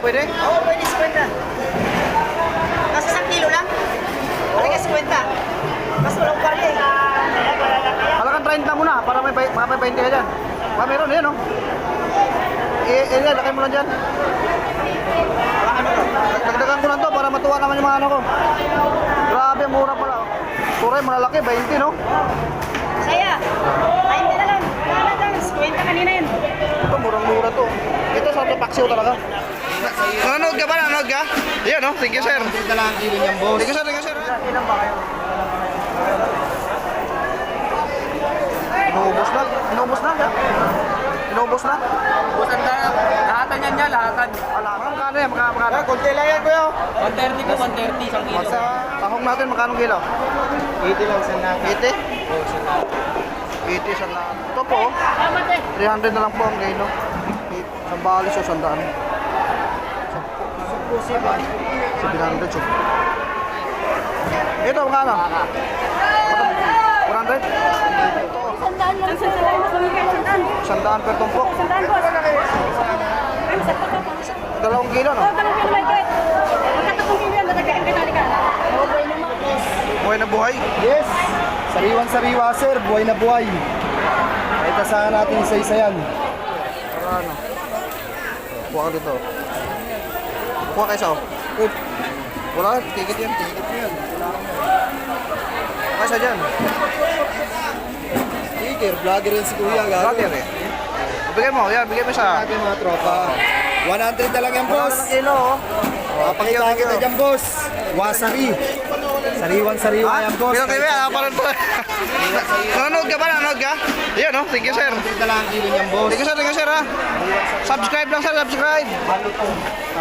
pwede? Oo, pwede 50. Kasi isang kilo lang. Halika 50. Mas walang karya eh. Halagang 30 muna, para may, 20 ka dyan. Ah, meron, yan, no? Eh, eh, lakay mo lang dyan. Dagdagan ko lang to para matuwa naman yung mga ano ko. Grabe, mura pala. Turay, malalaki, 20, no? Saya. 20 na lang. Wala lang. 50 kanina yun. Ito, murang-mura to. Ito, sa paksiw talaga. Nanonood ka ba? Nanonood ka? Ayan, no? Thank you, sir. Thank you, sir. Thank you, sir. Ilan ba kayo? Inubos na. Inubos na, ha? Inubos na? Inubusan na. Lahatan yan niya, lahatan. Alam, magkano yan? Magkano? Magkano? Kunti lang yan, kuya. 130 ko, 130. Isang kilo. Sa tahong natin, magkano kilo? 80 lang, saan natin? 80? Oo, 80, saan natin. Ito po, 300 na lang po ang kilo. Sa bali, susandaan. 700 so. Ito magkano? 400? Sandaan lang sa sila yung kamigay. Sandaan per tumpok? Sandaan po. Dalawang kilo no? Dalawang kilo may kahit. Magkatatong kilo yan. Matagayin ka Buhay na yes. Buhay na buhay? Yes. Sariwan-sariwa sir. Buhay na buhay. Kahit asahan natin isa-isa yan. Para ano? Kuha ka dito. Kuha ka isa, oh. Oop, Wala, ticket yan. tikit yan. Kuha isa dyan. Sticker, vlogger yan si Kuya. Vlogger eh. Bigay mo, yan, bigay mo sa... Ating mga tropa. 100 na lang yan, boss. Dalawang kilo, oh. Papakita kita you. dyan, boss. Wasari. Sariwan-sariwa yan, boss. Bilang TV, ah, parang to. Nanonood ka ba? Nanonood ka? Yan, no? Thank you, sir. 100 na lang ang kilo niyan, boss. Thank you, sir. Thank you, sir, ha? Subscribe lang, sir. Subscribe. Ah,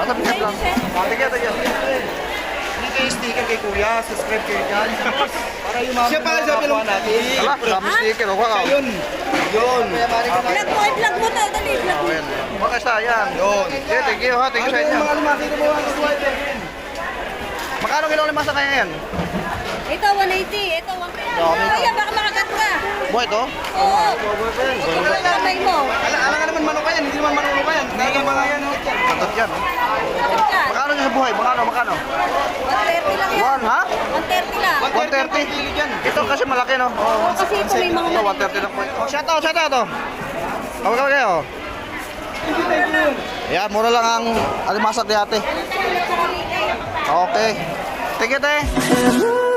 subscribe lang. Ah, Thank you, thank you. Hindi kayo sticker kay Kuya, subscribe kayo dyan. Para yung mga Siya pala nakuha natin. Ala, dami sticker. oh, Wow. Yun. Yun. Vlog mo, mo to. Dali, vlog mo. Ayan. Okay, sa yan. Yun. Yeah, thank you, ha? Thank you sa inyo. Mga lumakita mo ang swipe. Magkano kilo lima sa kanya yan? Ito, 180. Ito, 150. Kaya baka makagat ka. Buhay to? Oo. Kamay mo. Alam nga naman manok ka yan, hindi naman manok ka yan. Hindi mga yan. oh. Tatot yan. ka. Magkano yung sa buhay? Magkano? Magkano? 130 lang yan. One, ha? 130 lang. 130. Ito kasi malaki, no? Oo, kasi ito may mga Ito, mali. 130 lang po. Oh, shout out, shout out, oh. Kawag kawag kayo. Yan, mura lang ang alimasag ni ate. Okay. Thank you, te.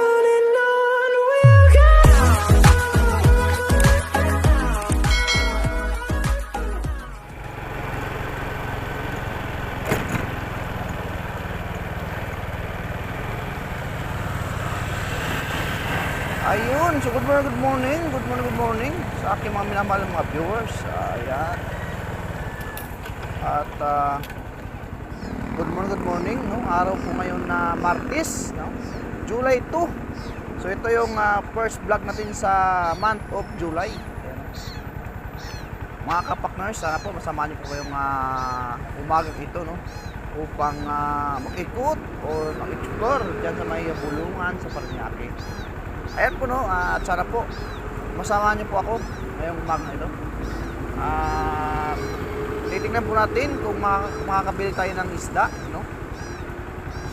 So good morning, good morning, good morning, good morning sa aking mga minamahal mga viewers. Ayan. At ah, good morning, good morning. No? Araw po ngayon na Martes, no? July 2. So ito yung ah, first vlog natin sa month of July. Mga kapakners, sana po masama niyo po kayong uh, umagang ito, no? upang ah, mag-ikot o mag-explore dyan sa may bulungan sa Paranaque. Ayan po no, ah, at sana po masama niyo po ako ngayong umaga ito. Ah, titingnan po natin kung maka- makakabili tayo ng isda, no?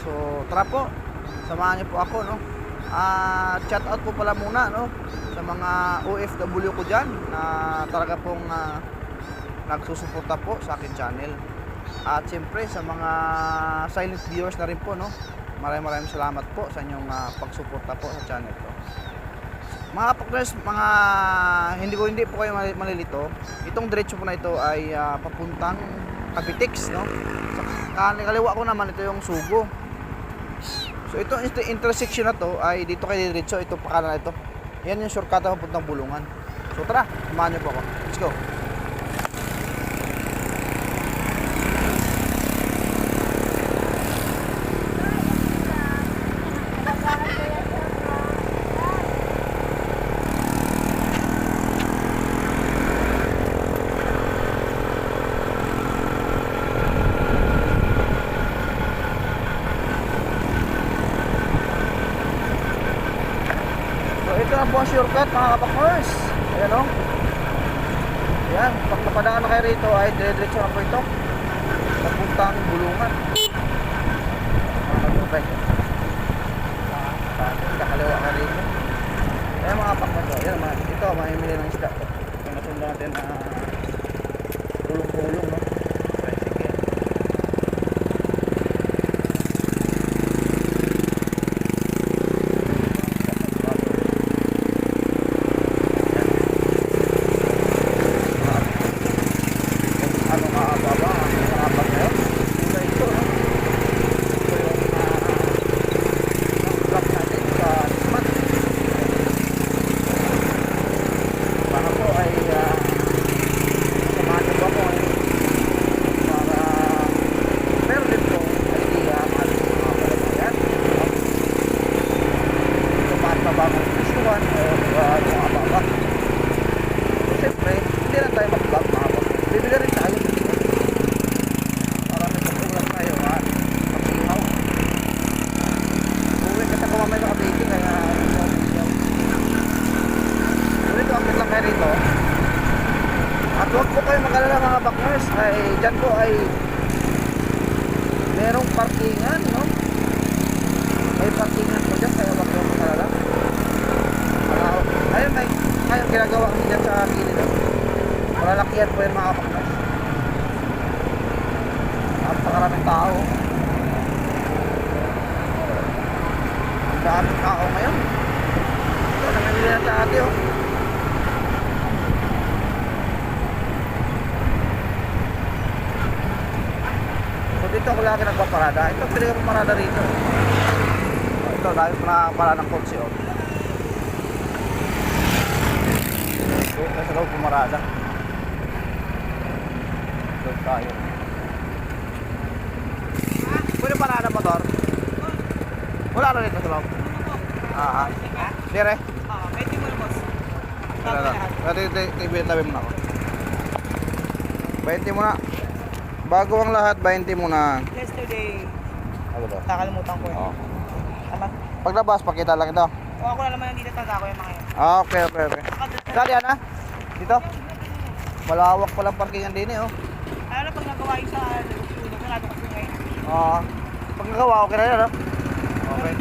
So, tara po. Samahan niyo po ako, no? Ah, chat out po pala muna, no? Sa mga OFW ko diyan na talaga pong ah, nagsusuporta po sa akin channel. At siyempre sa mga silent viewers na rin po, no? Maraming maraming salamat po sa inyong ah, pagsuporta po sa channel ko. Mga kapakners, mga hindi ko hindi po kayo mali- malilito. Itong diretso po na ito ay ah, papuntang Cavitex, no? Sa kaliwa ko naman ito yung Sugo. So ito ito intersection na to ay dito kay diretso, ito pa kanan ito. Yan yung shortcut na papuntang Bulungan. So tara, samahan niyo po ako. Let's go. Po ang shortcut mga kapakmers. Ayan o. Ayan, pag napadaan na kayo rito ay dire-diretso na po ito. Papuntang bulungan. Mga kapakmers. Kakaliwa ka rito. Ayan mga kapakmers. Ayan, mga, ito, mamimili ng isda. Ito nasundan natin na pulong-pulong, no? Tricycle. ano nga ba ba ang harapan ngayon? Ito ito, no? Ito yung uh, block natin sa Nisman. Baka po ay uh, samahan niyo po ako eh, para meron din po idea ang ating mga kalagayan. Tumaan na ba ang gustuhan o uh, ano nga ba ba? Siyempre, hindi lang tayo mag-vlog mga kapatid. Bibili rin tayo. Para may pag-ulam tayo ha. Pag-ihaw. Uwi kasi ako mamaya sa Cavite kaya Dito akit lang kayo rito. At huwag po kayo mag-alala mga bakners. Ay, dyan po ay merong parkingan, no? May parkingan po dyan kaya huwag kayo mag-alala. Wala- Ayun, may ayun ginagawa kasi dyan sa gilid. no? Malalakyan po yung mga kapaknas. Napakaraming tao. Ang daming tao ngayon. Ito, namimili na sa ate, oh. So dito ako lagi nagpaparada. Ito, pwede ka pumarada rito. Oh, ito, dahil na parada ng kotse, oh. Tayo sa loob pumarada. Doon tayo. Pwede parada motor? Wala na rito sa loob. Ah, ah. Dire. Oo, pwede mo na, boss. Wala na. Pwede tabi mo na ako. 20 muna. Bago ang lahat, 20 muna. Yesterday, Ano ba? nakalimutan ko. Oo. Tama. Paglabas, pakita lang ito. O ako na naman yung dito tanda ko yung mga yun. Ah, okay, okay, okay. Sali yan, ha? Dito? Malawak palang parkingan din eh, oh. Ano na pag nagawa yung sa sarado kasi ngayon. Oo. pag nagawa, okay na yan, ha? Okay.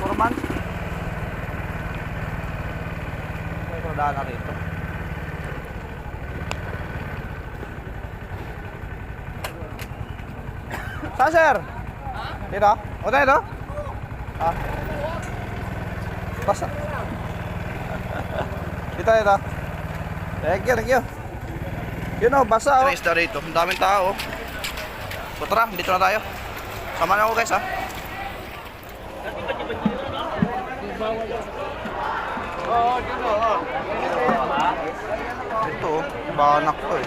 4 months. Okay, so daan na rito. Saan, sir? Dito? O, dito? Ah. Basta. Dito, dito. Thank you, thank you. Yun o, basa o. Trace na rito. Ang daming tao. So tara, dito na tayo. Sama na ako guys ha. Ito, oh. banak to eh.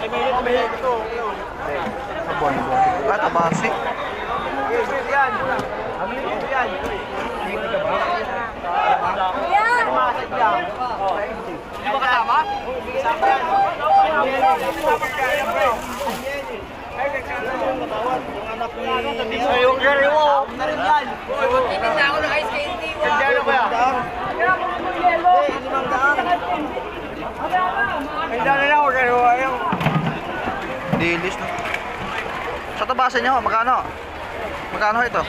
Sabon mo. Ah, tabasi. Dilis Sa tabasan nyo, magkano? Magkano ito?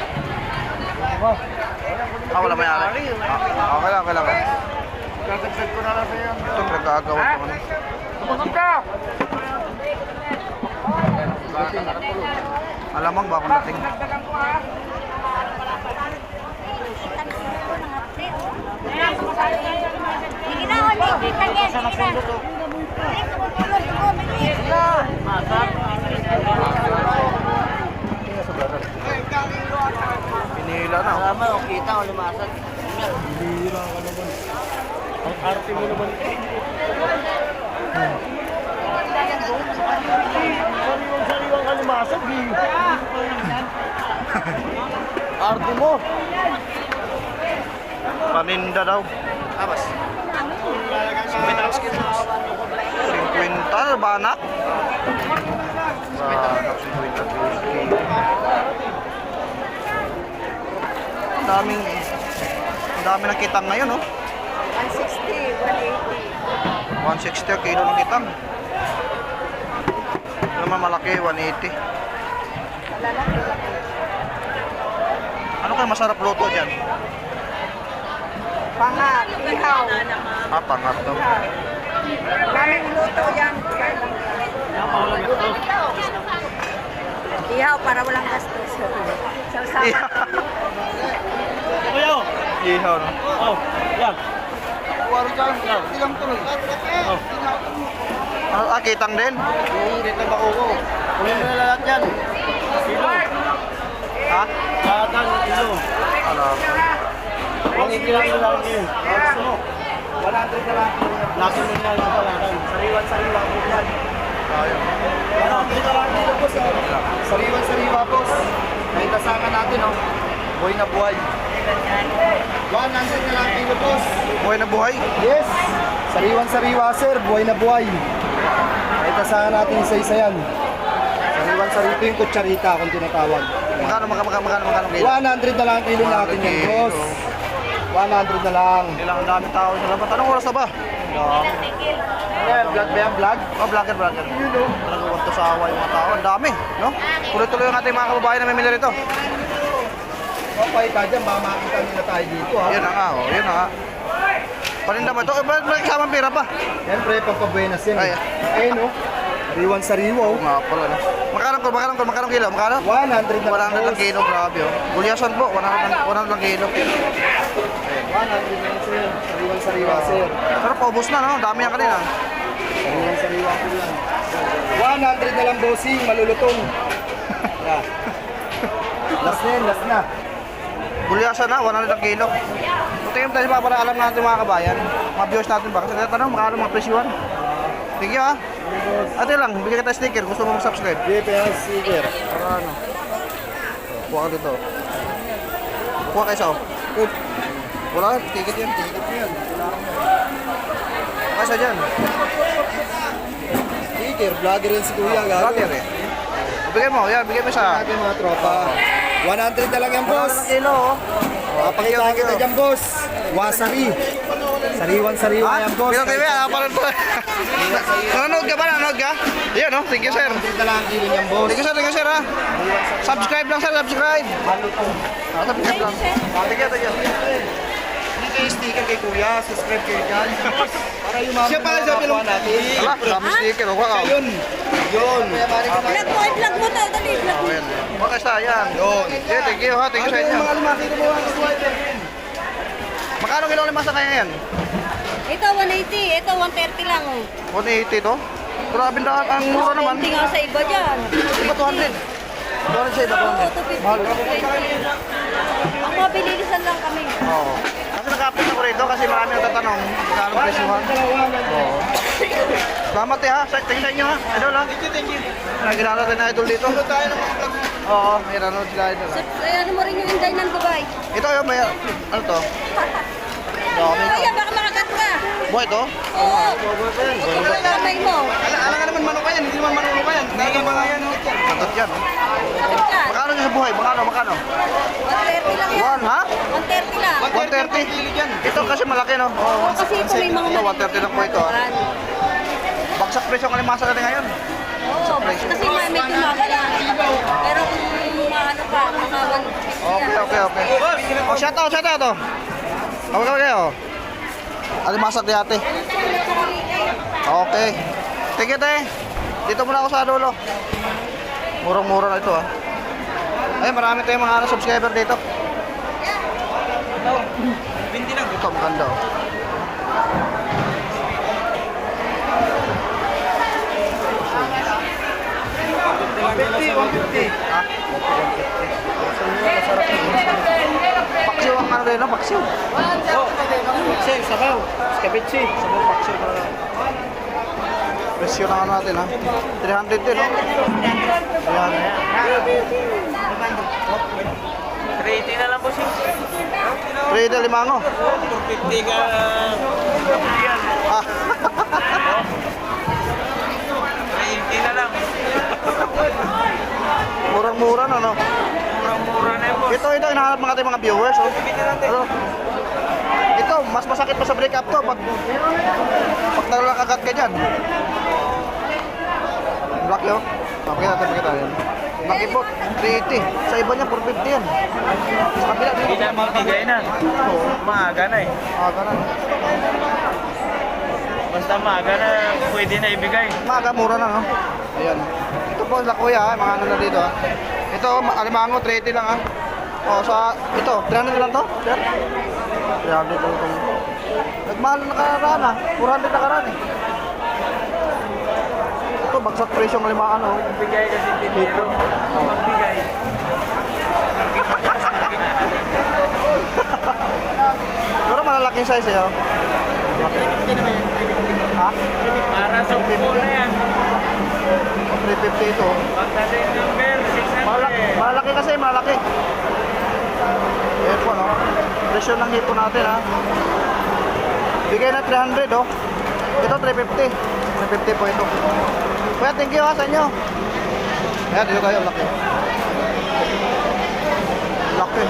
Ah, wala may ari. Ah, okay lang, okay lang. Gagagdag ko na lang sa'yo. Ito, nagkagawa ko. Ano. Tumusok ka! Alamang ba akong dating? Sige na, ulit. Kita niya. Sige na. Ulit, tumutulog ko. Bilis. Pinila na. oh. Tama, kita ko lumasad. Arte mo. Paninda daw. Abas. 50 banak. Banak 50 whisky. Ang daming ang dami nakita ngayon, oh. Pansit. 160 ang kilo ng kitang. Ito naman malaki, 180. Ano kayo masarap luto dyan? Pangat, ihaw. Ah, pangat daw. Daming luto yan. Ihaw para walang gastos. Sausawan. Ihaw, no? oh, yan. Waro dyan, ilang tuloy. Ano, ah, kitang din? Oo, dito ba ko? Kunin mo na lahat yan. Kilo. Ha? Lahat ng kilo. Alam. Ang ikilang mo lang yun. Gusto mo? 100 na lang. Laki mo na lang pala. Sariwan-sariwa po yan. Ayun. 100 na lang boss. oh. Sariwan-sariwa boss. May kasama natin oh. Buhay na buhay. 100 na lang kilo boss. Buhay na buhay. Yes! Sariwan-sariwa sir, buhay na buhay. May kasama natin isa-isa yan. Sariwan-sariwa ito yung kutsarita kung tinatawag. Magkano, magkano, magkano, magkano, kilo? 100 na lang ang kilo natin yan, boss. 100 na lang. Ilang dami tao sa labat. Anong oras na ba? Ano yan, vlog ba yan, vlog? Oh, vlogger, vlogger. Talagang wag sa awa yung mga tao. Ang dami, no? Tuloy-tuloy yung ating mga kababayan na may mili rito. Okay ka dyan, baka makita nila tayo dito ha. Yun na nga, oh. Yun na nga. Paninda mo ito. Eh, ba't ba't kasama pira pa? Siyempre, pampabuenas yan. Ay. eh. Ayun oh. Sariwan-sariwa Oo oh. nga pala, no? Magkano ko, magkano ko, magkano kilo? Magkano? 100 na lang, 100 lang kilo, grabe, oh. Gulyasan po, 100 lang, 100 lang kilo. 100 na lang, sir. Sariwan-sariwa, sir. Pero paubos na, no? Dami yan kanina. Sariwan-sariwa ko yan. 100 na lang, bossing. Malulutong. Yeah. Last na yan, last na. Gulyasan na, 100 lang kilo. Tingin tayo pa para alam natin mga kabayan. Mga viewers natin ba? Kasi tatanong, magkano mga presyuan? Thank you, ha? Ate lang, bigyan kita sticker. Gusto mo mag-subscribe? GPS sticker. Para ano? Kuha ka dito. Kuha kayo sa Good. Wala, ticket yan. Ticket yan. Kaya sa dyan. Sticker, vlogger yan si Kuya. Vlogger eh. Bigay mo, yan, bigay mo sa... Ating mga tropa. 100 na lang yan, boss. Kilo, oh. Papakita kita dyan, boss. Wasabi. Sariwan-sariwa yan, boss. Pino TV, ah, parang po. Nanonood ka ba? Nanonood ka? Yan, no? Thank you, sir. 100 na lang ang kilo niyan, boss. Thank you, sir. Thank you, sir, ha? Subscribe lang, sir. Subscribe. Ah, subscribe lang. Ah, thank you, thank you. Hindi kayo sticker kay Kuya. Subscribe kayo dyan. Para yung mga Siya pala sa pinong natin. Wala, dami sticker. oh. Wow. Yun. Yun. Vlog mo, mo to. Dali. Okay, sa yan. Yun. Yeah, thank you, ha? Thank you sa inyo. Magkano kilo limasa kaya yan? Ito, 180. Ito, 130 lang. oh. 180 to? Grabe na, ang mura naman. 20 nga sa iba dyan. Iba 200. 200 siya, iba Oo, 200. 250. Mahal. 20. Ang mabilisan lang kami. Oo. Nag-update ako rito kasi marami nagtatanong magkano ang presyuhan. Oo. Salamat eh ha. Sa, you sa inyo ha. Idol ha. Thank you, thank you. Nakilala rin na idol dito. tayo ng mga Oo, may nanonood sila idol. So, eh, ano mo rin yung Inday ng Dubai? Ito yun, may, ano to? Dami to. Kuya, baka makagat ka. Buhay to? Oo. Ikaw kamay mo. Ala, ala nga naman manok ka yan, hindi naman manok ka yan. Hindi mga yan. oh. Kagat yan. oh. Ka. Magkano niya sa buhay? Magkano, magkano? 130 lang yan. One, ha? 130 lang. 130. Ito kasi malaki no? Oo. Oo, kasi ito may mga Ito, 130 lang po ito. ha? Bagsak presyo ng alimasa natin ngayon. Oo, kasi may may tumagal lang. Pero kung maano ka, mga 150 Okay, okay, okay. Oh, shout out, shout out oh. Okay, okay oh. Alimasag di ate. Okay. You, te. Dito muna ako sa dulo. Murang-mura na ito ah. Ay, marami tayong mga ano, subscriber dito. Binti lang. Ito, maganda oh. Ha? Paksiw ang ano rin? Paksiw. Sel, sabaw. Skabitsi. Sabaw paksiw. Presyo na ano natin ha. 300 din, no? Ayan. 380 na lang po siya. 3 na limango. 450 ka. Ah, 380 na lang. Murang-mura na, no? Mura-mura na yun, boss. Ito, ito, hinahanap ng ating mga viewers, oh. Ano? Ito, mas masakit pa sa break up to pag pag agad ka dyan. Laki oh. Pakita natin, pakita yan. Laki po, 380. Sa iba niya, 450 yan. Sa kabila, Hindi dito. na mabigay na. Oo. Maaga na eh. Ah, ganun. Basta maaga na pwede na ibigay. Maga, mura na, no? Ayan. Ito po la kuya, ha? mga ano na dito, ha? Ito, ma- alimango, 380 lang, ha? O, sa, ito, 300 lang to? Sir? 300 lang ito. Nagmahal na nakaraan, ha? 400 nakaraan, eh. Ito, bagsak presyo ng lima, ano? Bigay kasi dinero. Magbigay. Pero malalaking size, eh, oh. Ha? Para sa upo na yan. 350 ito. Pagdating number Malaki, 600. malaki kasi, malaki. Ayan po, no? Presyo ng hipo natin, ha? Bigay na 300, oh. Ito, 350. 350 po ito. Kuya, thank you, ha, sa inyo. Ayan, dito tayo, laki. Laki.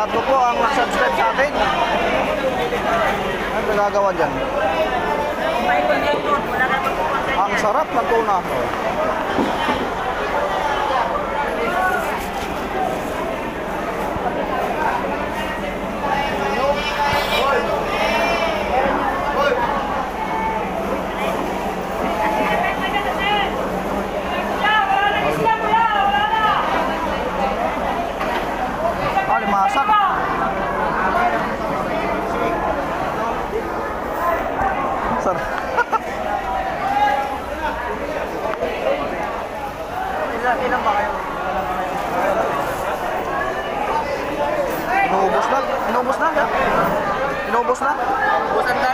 Tatlo po ang subscribe sa atin. Ano nagagawa dyan? Ang sarap ng tuna. Ah, limasan. Sarap. ilan, ilan ba kayo? Inuubos na? Inuubos na? ha? Inuubos na? Busan na.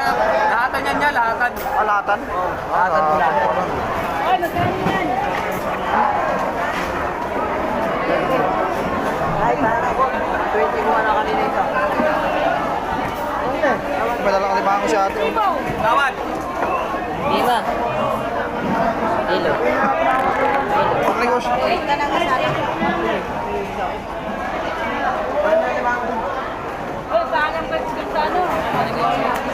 Lahatan yan niya, lahatan. Alatan? Oo, alatan po Ay, para ko. 20 ko na kanina ito. May dalang alimango si ate. Tawad. Lima. Ilo. Pag negosyo. Ka na kasali.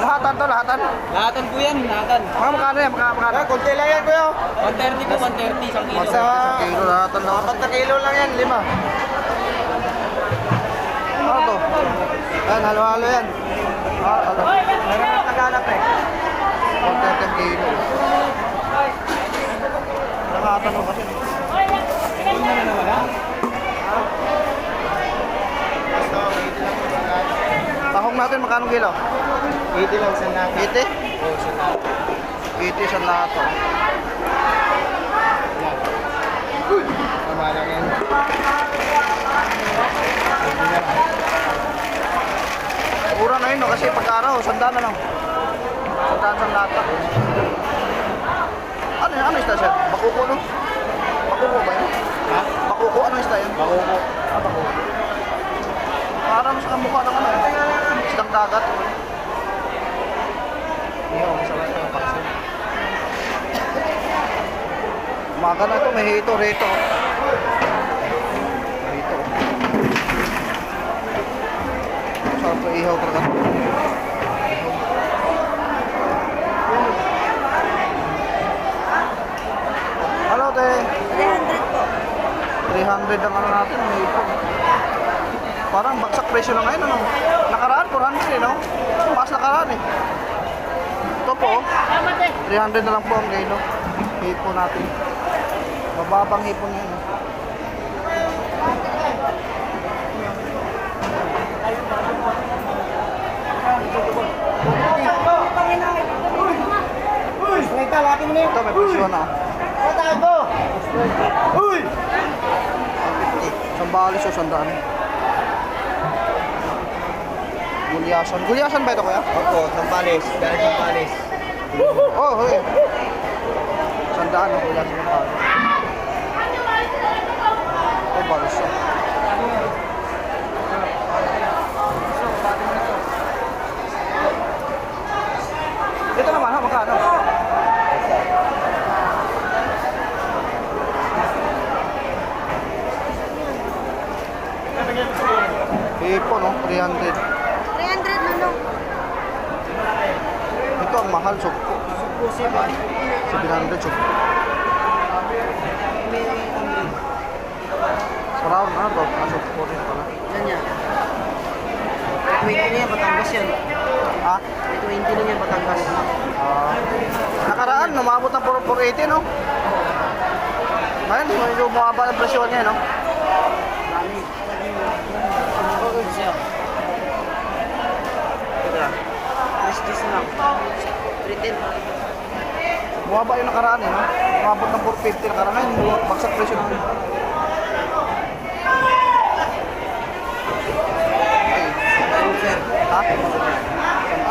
Lahatan to, lahatan. Lahatan po yan, lahatan. Mga magkano yan? Mga magkano? Kunti lang yan, kuya. 130 po, 130 isang kilo. Basta kilo lahatan lang. Apat na kilo lang yan, lima. Ano to? Yan, halo-halo yan. Ah, ano? Meron na naghanap eh. 130 kilo. Lahatan mo kasi. Tahong natin, magkano kilo? 80 lang sa lahat. 80? Oo, sa lahat. 80 sa lahat. oh. Tama lang yan. Mura na yun, pag-araw, sandaan na lang. Sandaan sa lata. Ano yun? Ano isda siya? Bakuko, no? Bakuko ba yun? Ha? Bakuko, ano isda yun? Makuko. Ah, bakuko. Parang sa mukha ng ano, isdang dagat. Iyo, masarap na paksin. Umaga na ito, may hito, rito. Rito. Sarap na ihaw talaga. Hello, te. 300 po. 300 ang ano natin, may hito. Parang bagsak presyo na ngayon, ano? Nakaraan, 400 eh, no? Mas nakaraan eh. Ito po, 300 na lang po ang kilo. Hipo natin. Mababang hipo niya. eh. Yun. Ito, may presyo na. To? Uy! Sambalis o sandaan. Gulyasan. Gulyasan ba ito kaya? Opo, Sambales. Dahil Sambales. Oh, okay. Sandaan ang gulyasan ng palo. Ito, balsa. Ito naman ha, magkano? Ipo, no? 300. 300 na no. Ito ang mahal, sukpo. 700 sukpo. Round, ano to? Ah, sukpo rin pala. Yan yan. 20 na yan, Batangas yan. Ha? 20 na yan, Batangas. Ah. nakaraan, numabot ng 480, no? Ngayon, medyo bumaba ng presyon niya, no? This lang. 310. Bumaba yung nakaraan, eh, no? Umabot ng 450 nakaraan. Ngayon, bagsak presyo ng...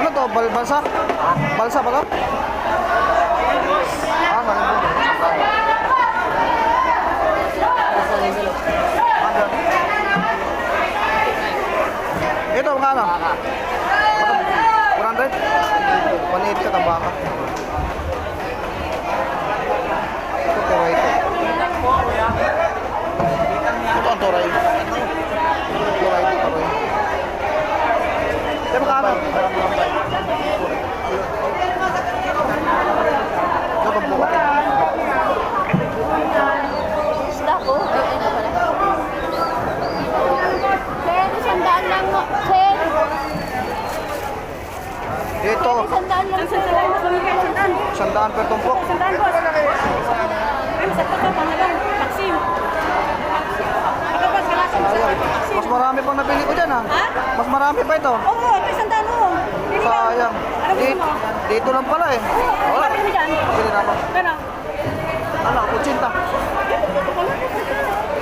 Ano to? Bal balsa? Balsa ba to? Ah, galing to, magkano? Baka. 100? 180 ka ng baka. Ito, pero ito. Ito ang turay. Turay, turay. Ito, magkano? 100. Ito, sandaan lang. Sandaan sandaan per tumpok. Sandaan ko. Ay, sa pagka pangalan. Taksim. Ako ba sa lasang sa taksim? Mas marami pang nabili ko dyan, ha? Ha? Mas marami pa ito. Oo, ito sandaan mo. Lang. Sayang. Ano gusto Dito, mo? dito lang pala, eh. Ano Wala. ba mo dyan? Bili na ako. Pero, Ano, kutsinta.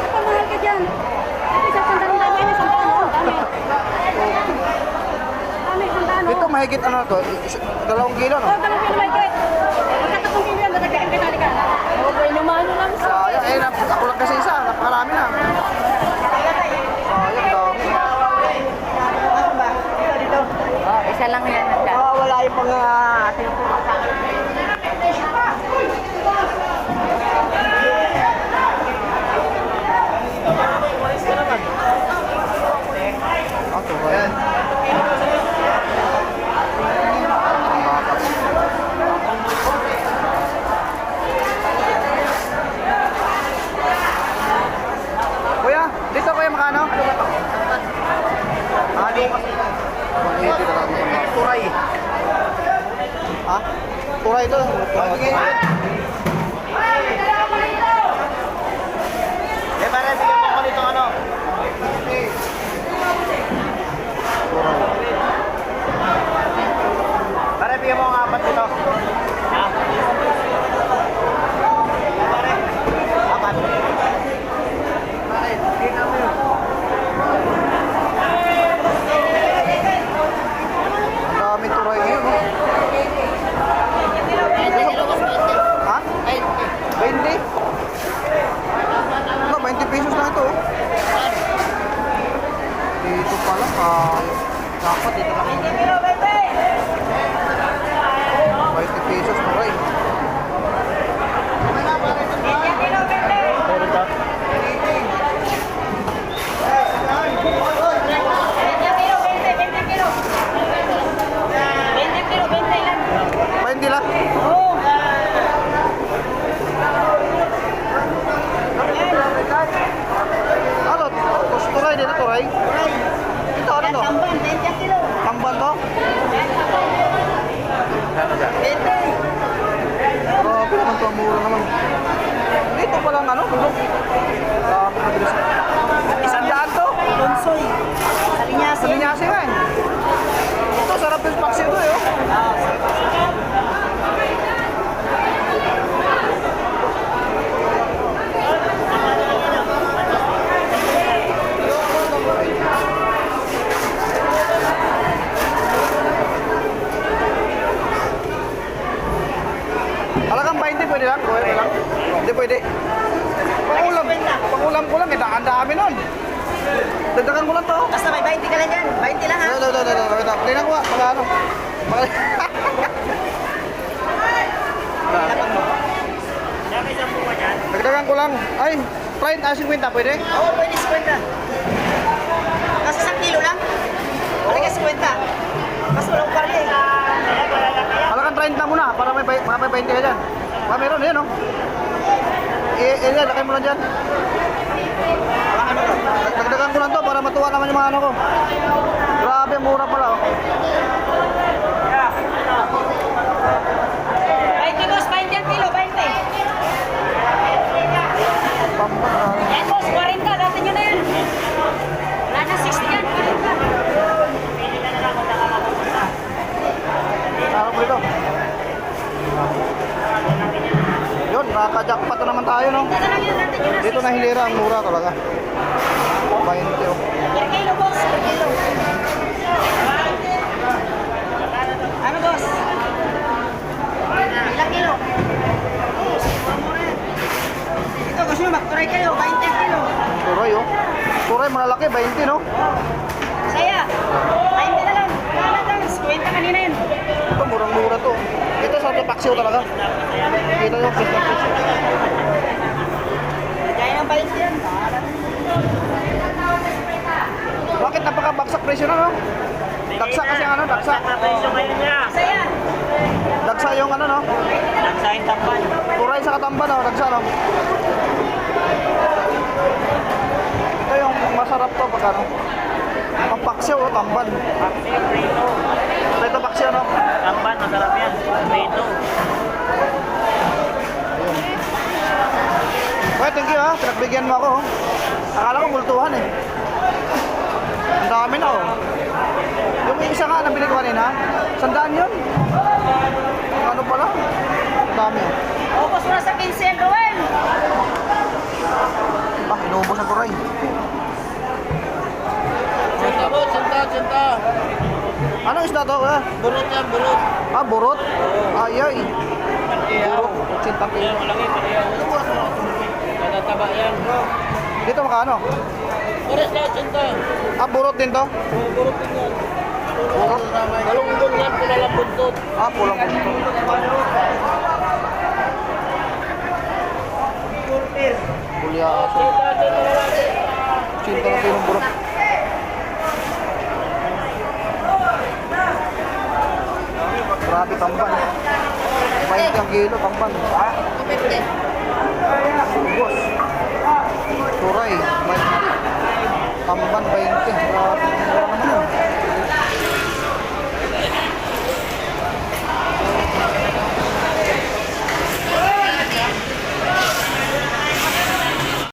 pamahal ka dyan. Ito sa sandaan mo. Dami, sandaan mo. Dami. Dami, sandaan mo. Ito, mahigit ano to? Dalawang kilo, no? Oh, dalawang kilo may get. Magkatatong kilo yan, dadagdagan ka tali ka. Oo, boy, lumano lang sa... Sayang, eh, ako lang kasi isa, napakarami na. Sayang, dami. Isa lang yan. Ah, wala yung mga ating Ah, turay. Ang bakas. Kuya, dito kuya makano? Ah, di. 180 na lang. Turay. Ha? Turay ito. Eh, pare, bigyan mo ako nito ano. Pare, bigyan mo ang apat nito. Ha? Pare, apat. Ang daming turay ngayon. no? Ha? 20? Ano, 20 pesos na ito. oh. Dito pala, ah, dapat dito lang. 20 pesos turay. Pwede lang. Ano? Tus- Turay din, turay? Ano to? Tamban, 20 kilo. Tamban to? 20. Grabe naman to, mura naman. Dito pa lang ano, bulok. Grabe na bilis. Isang daan to. Lonsoy. Sa linyasi nga eh. Ito, sarap yung paksi ito eh. oh. Alagang 20 pwede lang, pwede lang. Hindi pwede. Pangulam, pangulam ko lang, eh, ang dami nun. Dagdagan ko lang to. Basta may 20 ka lang dyan. 20 lang ha. Ito, ito, ito, ito, ito. Tingnan ko nga, magkano. Mag- Dagdagan ko lang. Ay, Pride, ah, 50, pwede? Oo, pwede 50. bay- mga may 20 ka dyan. Ah, meron, yan, oh. Eh, eh, yan, lakay mo lang dyan. Dagdagan ko lang to para matuwa naman yung mga ano ko. Grabe, mura pala, oh. 20 boss, 20 ang kilo, 20. Pampa, grabe. Yan boss, 40, dati nyo na yan. Wala na, 60 yan, 40. Araw ko ito. Yun, nakaka-jackpot na naman tayo, no? Dati lang yun, dati nyo na. Dito ang ano, dagsa. Saya, Dagsa yung ano, no? nagsahin tampan. Turay sa katamban, no? Dagsa, no? Ito yung masarap to pag ano. Pampaksiw, oh, tamban. Ito paksiw, no? Tampan, masarap yan. Prito. Well, thank you ha. Pinagbigyan mo ako. oh. Akala ko multuhan eh. Ang dami na oh. Yung isa nga nabili ko kanina, sandaan yun. Ano pala? Ang dami oh. Ubus mo na sa 15, Ruel. Ah, inuubos ang kuray. Santa po, santa, santa. Anong isda to? Eh? Burot yan, burot. Ah, burot? Ay, ay. Burot. Sintang kilo. Malaki, kaya. Matataba yan. Dito makano? Oras na, santa. Ah, burot din to? Burot din yan. Malunggol yan, pulang buntot. Ah, pulang buntot. Kuliah aso. Cinta na kayo ng burak. Grabe tamban. 20 ang kilo tamban. Ah? 20. Ubos. Turay. Tamban 20. Grabe.